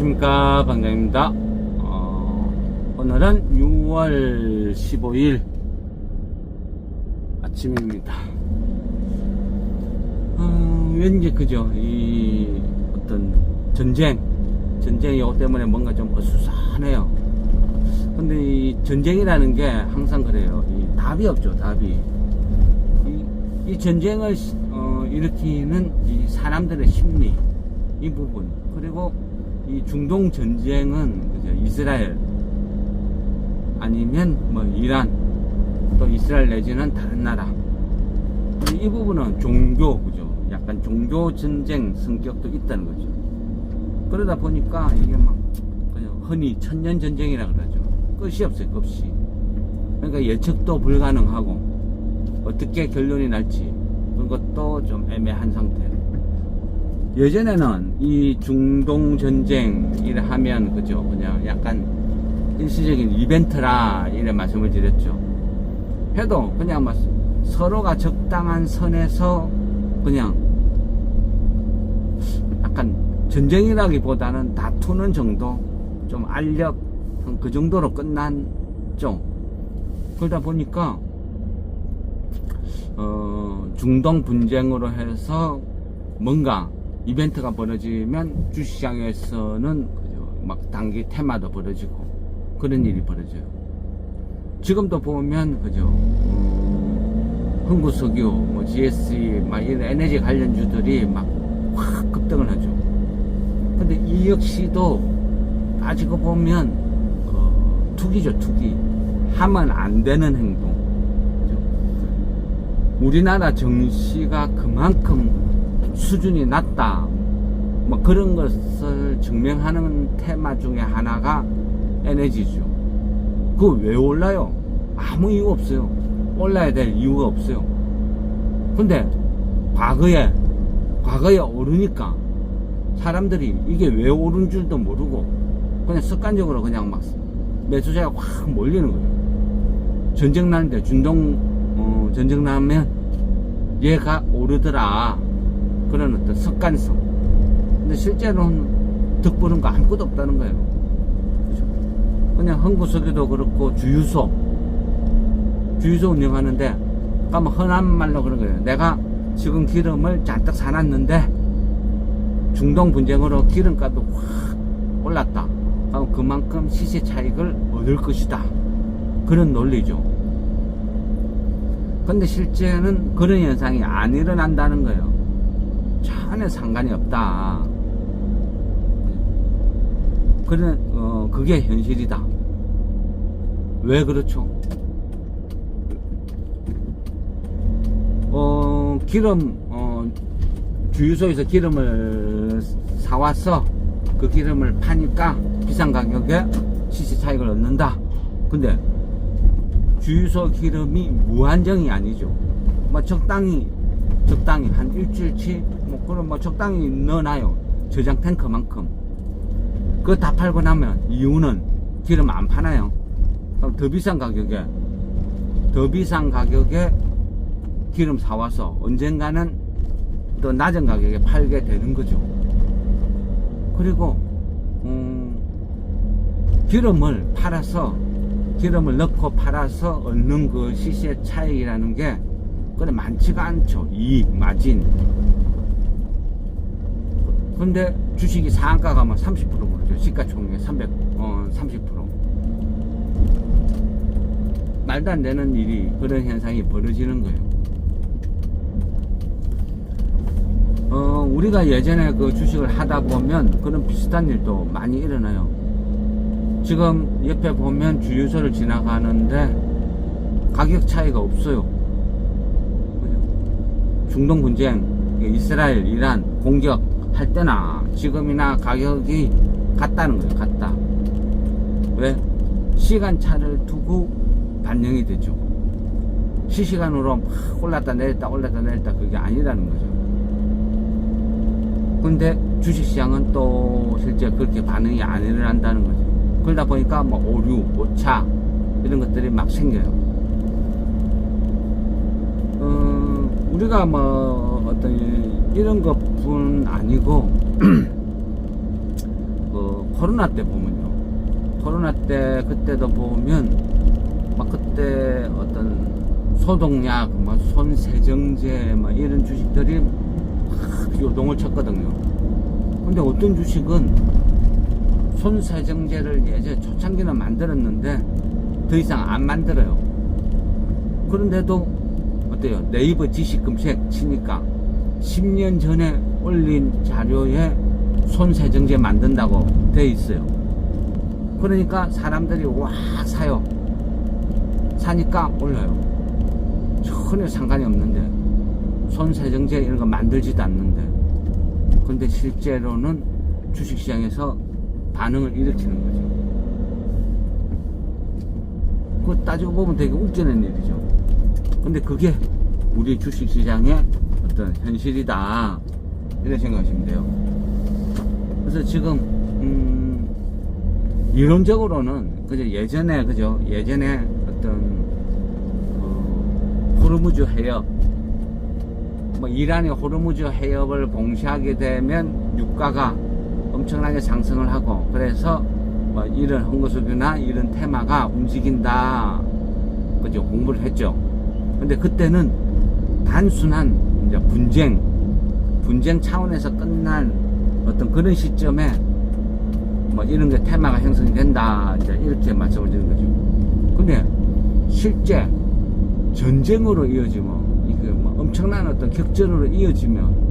안녕하십니까 반장입니다. 어, 오늘은 6월 15일 아침입니다. 어, 왠지 그죠? 이 어떤 전쟁 전쟁 이거 때문에 뭔가 좀 어수선해요. 근데 이 전쟁이라는 게 항상 그래요. 이 답이 없죠 답이. 이, 이 전쟁을 시- 어, 일으키는 이 사람들의 심리 이 부분 그리고 이 중동 전쟁은 이스라엘 아니면 뭐 이란 또 이스라엘 내지는 다른 나라. 이, 이 부분은 종교 그죠? 약간 종교 전쟁 성격도 있다는 거죠. 그러다 보니까 이게 막 그냥 흔히 천년 전쟁이라 그러죠. 끝이 없어요 끝이. 그러니까 예측도 불가능하고 어떻게 결론이 날지 그런 것도 좀 애매한 상태 예전에는 이 중동 전쟁이라 하면 그죠? 그냥 약간 일시적인 이벤트라 이래 말씀을 드렸죠. 해도 그냥 막 서로가 적당한 선에서 그냥 약간 전쟁이라기보다는 다투는 정도 좀 알력 그 정도로 끝났죠 그러다 보니까 어, 중동 분쟁으로 해서 뭔가 이벤트가 벌어지면 주시장에서는 그죠, 막 단기 테마도 벌어지고 그런 일이 벌어져요. 지금도 보면 그죠 음, 흥구석유, 뭐 GSE, 막 이런 에너지 관련주들이 막 확 급등을 하죠. 근데 이 역시도 따지고 보면 어, 투기죠, 투기. 하면 안 되는 행동. 우리나라 정시가 그만큼 수준이 낮다. 뭐 그런 것을 증명하는 테마 중에 하나가 에너지죠. 그거 왜 올라요? 아무 이유 없어요. 올라야 될 이유가 없어요. 근데 과거에, 과거에 오르니까 사람들이 이게 왜 오른 줄도 모르고 그냥 습관적으로 그냥 막 매수자가 확 몰리는 거예요. 전쟁 나는데 중동 어, 전쟁 나면 얘가 오르더라. 그런 어떤 습관성. 근데 실제로는 득보는 거 아무것도 없다는 거예요. 그죠? 그냥 흥구석유도 그렇고 주유소. 주유소 운영하는데, 아까 뭐 흔한 말로 그런 거예요. 내가 지금 기름을 잔뜩 사놨는데, 중동 분쟁으로 기름값도 확 올랐다. 그럼 그만큼 시세 차익을 얻을 것이다. 그런 논리죠. 근데 실제는 그런 현상이 안 일어난다는 거예요. 전혀 상관이 없다. 그런 어 그게 현실이다. 왜 그렇죠? 어 기름 어 주유소에서 기름을 사와서 그 기름을 파니까 비싼 가격에 시세 차익을 얻는다. 근데 주유소 기름이 무한정이 아니죠. 뭐 적당히 적당히 한 일주일치 뭐 그런 뭐 적당히 넣어놔요. 저장 탱크만큼. 그거 다 팔고 나면 이유는 기름 안 파나요? 그럼 더 비싼 가격에 더 비싼 가격에 기름 사와서 언젠가는 더 낮은 가격에 팔게 되는 거죠. 그리고 음, 기름을 팔아서 기름을 넣고 팔아서 얻는 그 시세 차익이라는 게 그래 많지가 않죠. 이익, 마진. 근데 주식이 상한가 가면 30% 오르죠. 시가총액 300, 어, 30%. 말도 안 되는 일이, 그런 현상이 벌어지는 거예요. 어, 우리가 예전에 그 주식을 하다 보면 그런 비슷한 일도 많이 일어나요. 지금 옆에 보면 주유소를 지나가는데 가격 차이가 없어요. 중동 분쟁, 이스라엘, 이란 공격 할 때나 지금이나 가격이 같다는 거예요. 같다. 왜? 시간차를 두고 반영이 되죠. 실시간으로 막 올랐다 내렸다 올랐다 내렸다 그게 아니라는 거죠. 근데 주식시장은 또 실제 그렇게 반응이 안 일어난다는 거죠. 그러다 보니까 뭐 오류, 오차 이런 것들이 막 생겨요. 어, 우리가 뭐 어떤 이런 것뿐 아니고 그 코로나 때 보면요. 코로나 때 그때도 보면 막 그때 어떤 소독약, 막 손세정제, 막 이런 주식들이 막 요동을 쳤거든요. 근데 어떤 주식은 손세정제를 예전에 초창기는 만들었는데 더 이상 안 만들어요. 그런데도 어때요? 네이버 지식 검색 치니까 10년 전에 올린 자료에 손세정제 만든다고 돼 있어요. 그러니까 사람들이 와 사요. 사니까 올라요. 전혀 상관이 없는데 손세정제 이런 거 만들지도 않는데 근데 실제로는 주식시장에서 반응을 일으키는 거죠. 그거 따지고 보면 되게 웃기는 일이죠. 근데 그게 우리 주식시장의 어떤 현실이다. 이런 생각하시면 돼요. 그래서 지금, 음, 이론적으로는, 그죠, 예전에, 그죠, 예전에 어떤, 어, 호르무즈 해협, 뭐, 이란이 호르무즈 해협을 봉쇄하게 되면 유가가 엄청나게 상승을 하고, 그래서 뭐 이런 홍거수교나 이런 테마가 움직인다. 그죠, 공부를 했죠. 근데 그때는 단순한 이제 분쟁, 분쟁 차원에서 끝난 어떤 그런 시점에 뭐 이런 게 테마가 형성이 된다. 이제 이렇게 말씀을 드린 거죠. 근데 실제 전쟁으로 이어지면 이게 뭐 엄청난 어떤 격전으로 이어지면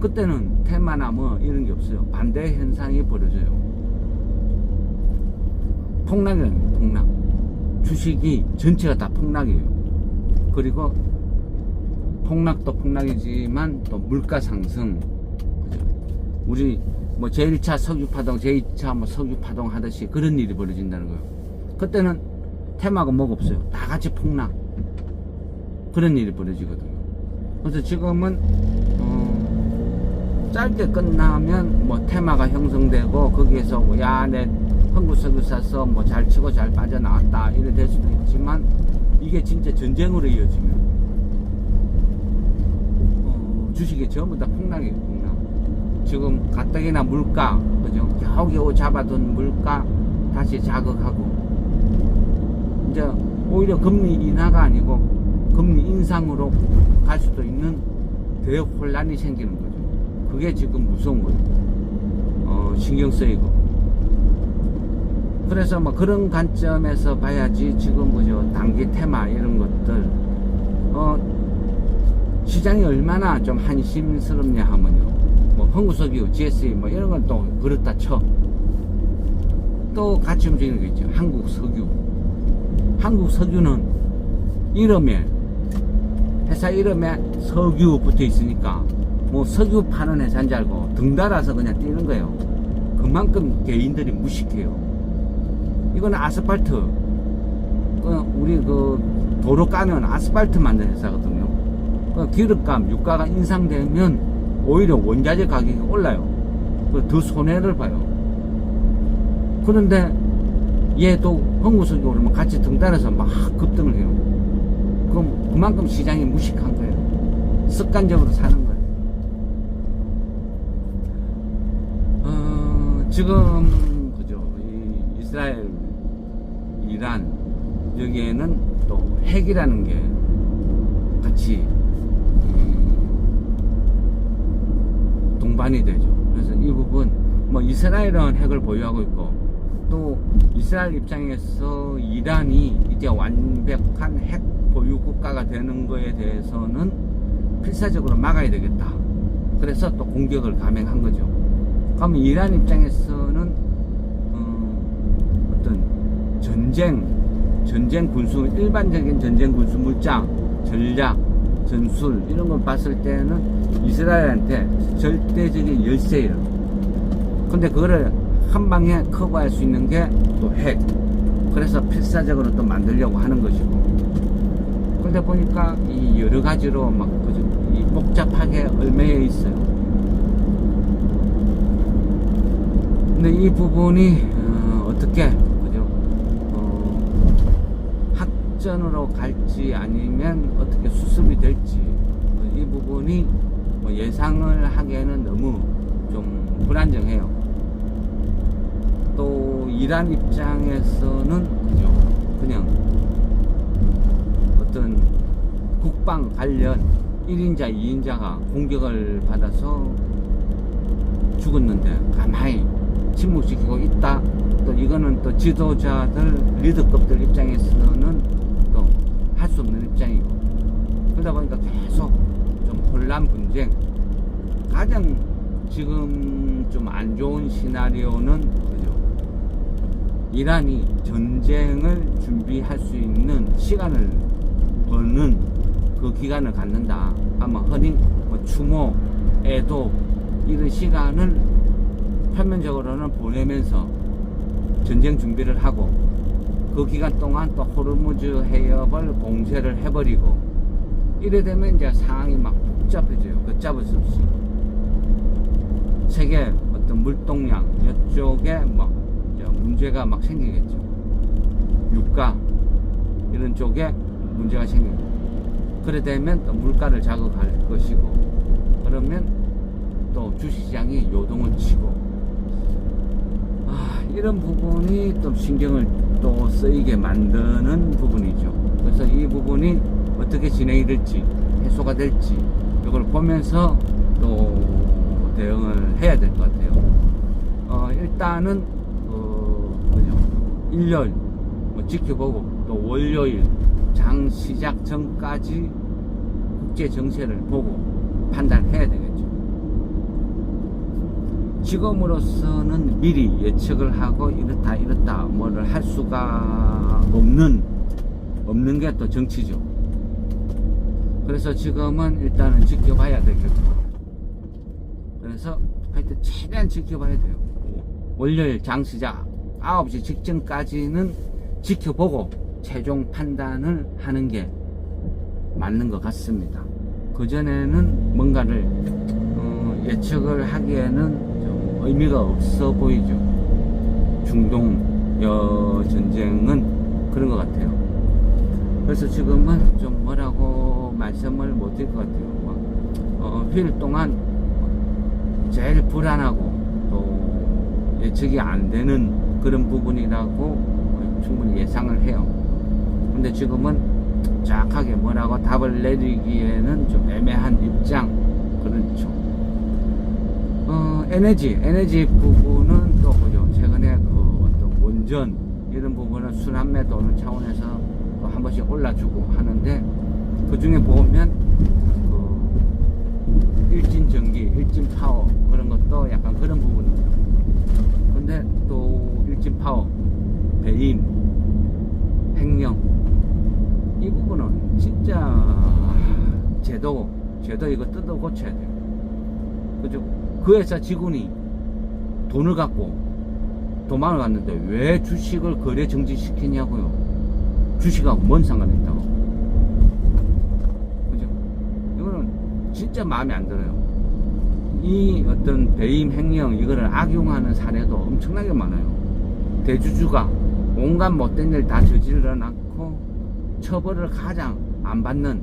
그때는 테마나 뭐 이런 게 없어요. 반대 현상이 벌어져요. 폭락이라는 폭락. 주식이 전체가 다 폭락이에요. 그리고 폭락도 폭락이지만 또 물가 상승. 그죠? 우리 뭐 제1차 석유 파동, 제2차 뭐 석유 파동 하듯이 그런 일이 벌어진다는 거예요. 그때는 테마가 뭐가 없어요. 다 같이 폭락. 그런 일이 벌어지거든요. 그래서 지금은 어, 짧게 끝나면 뭐 테마가 형성되고 거기에서 뭐 야내 한국석유 사서 뭐 잘 치고 잘 빠져나왔다 이래 될 수도 있지만 이게 진짜 전쟁으로 이어지면 어, 주식이 전부 다 폭락이에요 폭락. 지금 가뜩이나 물가 그죠? 겨우겨우 잡아둔 물가 다시 자극하고. 이제 오히려 금리 인하가 아니고 금리 인상으로 갈 수도 있는 대혼란이 생기는 거죠. 그게 지금 무서운 거예요. 어, 신경 쓰이고. 그래서 뭐 그런 관점에서 봐야지 지금 뭐죠 단기 테마 이런 것들. 어 시장이 얼마나 좀 한심스럽냐 하면요. 뭐 한국석유, GSE 뭐 이런 건 또 그렇다 쳐. 또 같이 움직이는 게 있죠. 한국 석유. 한국 석유는 이름에 회사 이름에 석유 붙어 있으니까 뭐 석유 파는 회사인 줄 알고 등달아서 그냥 뛰는 거예요. 그만큼 개인들이 무식해요. 이건 아스팔트. 그 우리 그 도로 까는 아스팔트 만드는 회사거든요. 그 기름값, 유가가 인상되면 오히려 원자재 가격이 올라요. 더 손해를 봐요. 그런데 얘도 한국석이 오르면 같이 등단해서 막 급등을 해요. 그럼 그만큼 시장이 무식한 거예요. 습관적으로 사는 거예요. 어, 지금 그죠 이 이스라엘 이란 여기에는 또 핵이라는 게 같이 음, 동반이 되죠. 그래서 이 부분 뭐 이스라엘은 핵을 보유하고 있고 또 이스라엘 입장에서 이란이 이제 완벽한 핵 보유 국가가 되는 거에 대해서는 필사적으로 막아야 되겠다. 그래서 또 공격을 감행한 거죠. 그러면 이란 입장에서는 어, 어떤 전쟁, 전쟁 군수, 일반적인 전쟁 군수 물장, 전략, 전술, 이런 걸 봤을 때는 이스라엘한테 절대적인 열세예요. 근데 그거를 한 방에 커버할 수 있는 게 또 핵. 그래서 필사적으로 또 만들려고 하는 것이고. 그러다 보니까 이 여러 가지로 막, 그죠? 이 복잡하게 얽매여 있어요. 근데 이 부분이, 어, 어떻게 확전으로 갈지 아니면 어떻게 수습이 될지 뭐이 부분이 뭐 예상을 하기에는 너무 좀 불안정해요. 이란 입장에서는 그죠 그냥 어떤 국방 관련 1인자, 2인자가 공격을 받아서 죽었는데 가만히 침묵시키고 있다. 또 이거는 또 지도자들, 리더급들 입장에서는 또 할 수 없는 입장이고 그러다 보니까 계속 좀 혼란 분쟁 가장 지금 좀 안 좋은 시나리오는 그죠 이란이 전쟁을 준비할 수 있는 시간을 버는 그 기간을 갖는다. 아마 허니, 뭐 추모, 애도 이런 시간을 표면적으로는 보내면서 전쟁 준비를 하고 그 기간 동안 또 호르무즈 해협을 봉쇄를 해버리고 이래 되면 이제 상황이 막 복잡해져요. 걷잡을 수 없이. 세계 어떤 물동량 이쪽에 막 문제가 막 생기겠죠. 유가 이런 쪽에 문제가 생기고 그래 되면 또 물가를 자극할 것이고 그러면 또 주시장이 요동을 치고 아 이런 부분이 또 신경을 또 쓰이게 만드는 부분이죠. 그래서 이 부분이 어떻게 진행이 될지 해소가 될지 이걸 보면서 또 대응을 해야 될 것 같아요. 어, 일단은 어, 그죠? 일요일 뭐 지켜보고 또 월요일 장 시작 전까지 국제 정세를 보고 판단해야 되겠죠. 지금으로서는 미리 예측을 하고 이렇다 이렇다 뭐를 할 수가 없는 없는 게 또 정치죠. 그래서 지금은 일단은 지켜봐야 되겠고 그래서 하여튼 최대한 지켜봐야 돼요. 월요일 장 시작 9시 직전까지는 지켜보고 최종 판단을 하는 게 맞는 것 같습니다. 그전에는 뭔가를 어, 예측을 하기에는 좀 의미가 없어 보이죠. 중동 여 전쟁은 그런 것 같아요. 그래서 지금은 좀 뭐라고 말씀을 못 드릴 것 같아요. 막, 어, 휴일 동안 제일 불안하고 또 예측이 안 되는 그런 부분이라고 충분히 예상을 해요. 근데 지금은 정확하게 뭐라고 답을 내리기에는 좀 애매한 입장 그렇죠. 어, 에너지, 에너지 부분은 또 그죠. 최근에 그 어떤 원전 이런 부분은 순환매 도는 차원에서 또 한 번씩 올라주고 하는데 그 중에 보면 그 일진 전기, 일진 파워 그런 것도 약간 그런 부분이죠. 근데 또 일진 파워, 배임, 횡령 이 부분은 진짜 제도 제도 이거 뜯어 고쳐야 돼요. 그죠? 그 회사 직원이 돈을 갖고 도망을 갔는데 왜 주식을 거래 정지시키냐고요. 주식하고 뭔 상관이 있다고. 그죠? 이거는 진짜 마음에 안 들어요. 이 어떤 배임 횡령 이거를 악용하는 사례도 엄청나게 많아요. 대주주가 온갖 못된 일 다 저질러 놨고 처벌을 가장 안 받는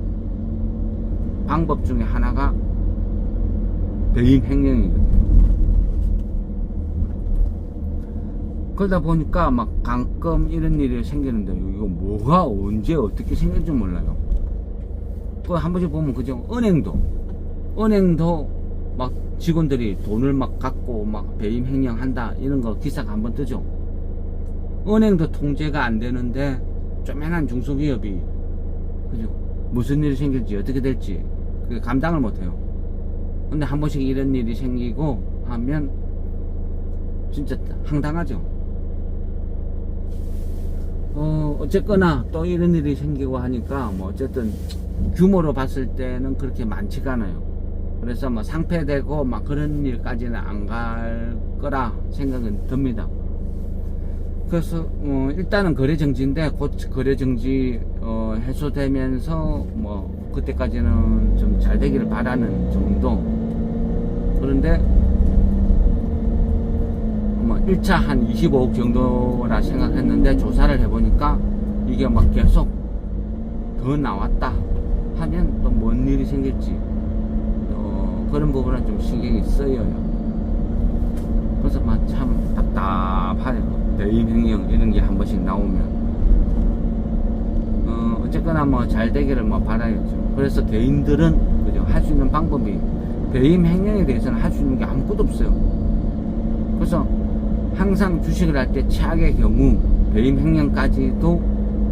방법 중에 하나가 배임 횡령이거든요. 그러다 보니까 막 가끔 이런 일이 생기는데 이거 뭐가 언제 어떻게 생길지 몰라요. 그 한 번씩 보면 그죠? 은행도 은행도 막 직원들이 돈을 막 갖고 막 배임 횡령한다 이런 거 기사가 한번 뜨죠. 은행도 통제가 안 되는데 쪼매난 중소기업이 그죠? 무슨 일이 생길지 어떻게 될지 그 감당을 못해요. 근데 한 번씩 이런 일이 생기고 하면 진짜 황당하죠. 어, 어쨌거나 또 이런 일이 생기고 하니까 뭐 어쨌든 규모로 봤을 때는 그렇게 많지가 않아요. 그래서 뭐 상폐되고 막 그런 일까지는 안 갈 거라 생각은 듭니다. 그래서 어, 일단은 거래 정지인데 곧 거래 정지 어, 해소되면서 뭐 그때까지는 좀 잘 되기를 바라는 정도. 그런데 뭐 1차 한 25억 정도라 생각했는데 조사를 해보니까 이게 막 계속 더 나왔다 하면 또 뭔 일이 생길지 어, 그런 부분은 좀 신경이 쓰여요. 그래서 막 참 답답해요. 배임 나오면 어, 어쨌거나 뭐 잘 되기를 뭐 바라야죠. 그래서 대인들은 그죠 할 수 있는 방법이 배임 행령에 대해서는 할 수 있는 게 아무것도 없어요. 그래서 항상 주식을 할 때 최악의 경우 배임 행령까지도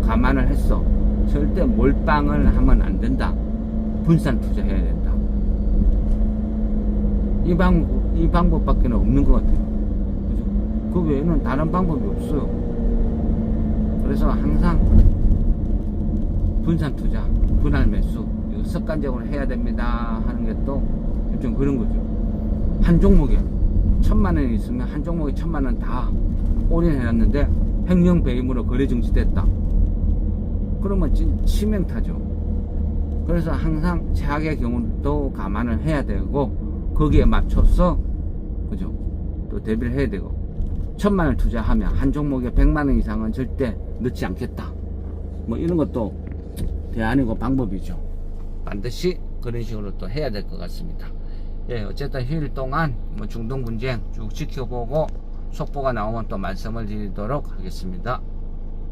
감안을 했어. 절대 몰빵을 하면 안 된다. 분산 투자해야 된다. 이 방법, 이 방법밖에 없는 것 같아요. 그 외에는 다른 방법이 없어요. 그래서 항상 분산 투자, 분할 매수, 이거 습관적으로 해야 됩니다 하는 게 또 좀 그런 거죠. 한 종목에 천만 원 있으면 한 종목에 천만 원 다 올인해놨는데 횡령 배임으로 거래 정지됐다. 그러면 진 치명타죠. 그래서 항상 최악의 경우도 감안을 해야 되고 거기에 맞춰서 그죠 또 대비를 해야 되고 천만 원 투자하면 한 종목에 백만 원 이상은 절대 넣지 않겠다. 뭐 이런 것도 대안이고 방법이죠. 반드시 그런 식으로 또 해야 될 것 같습니다. 예, 어쨌든 휴일 동안 뭐 중동 분쟁 쭉 지켜보고 속보가 나오면 또 말씀을 드리도록 하겠습니다.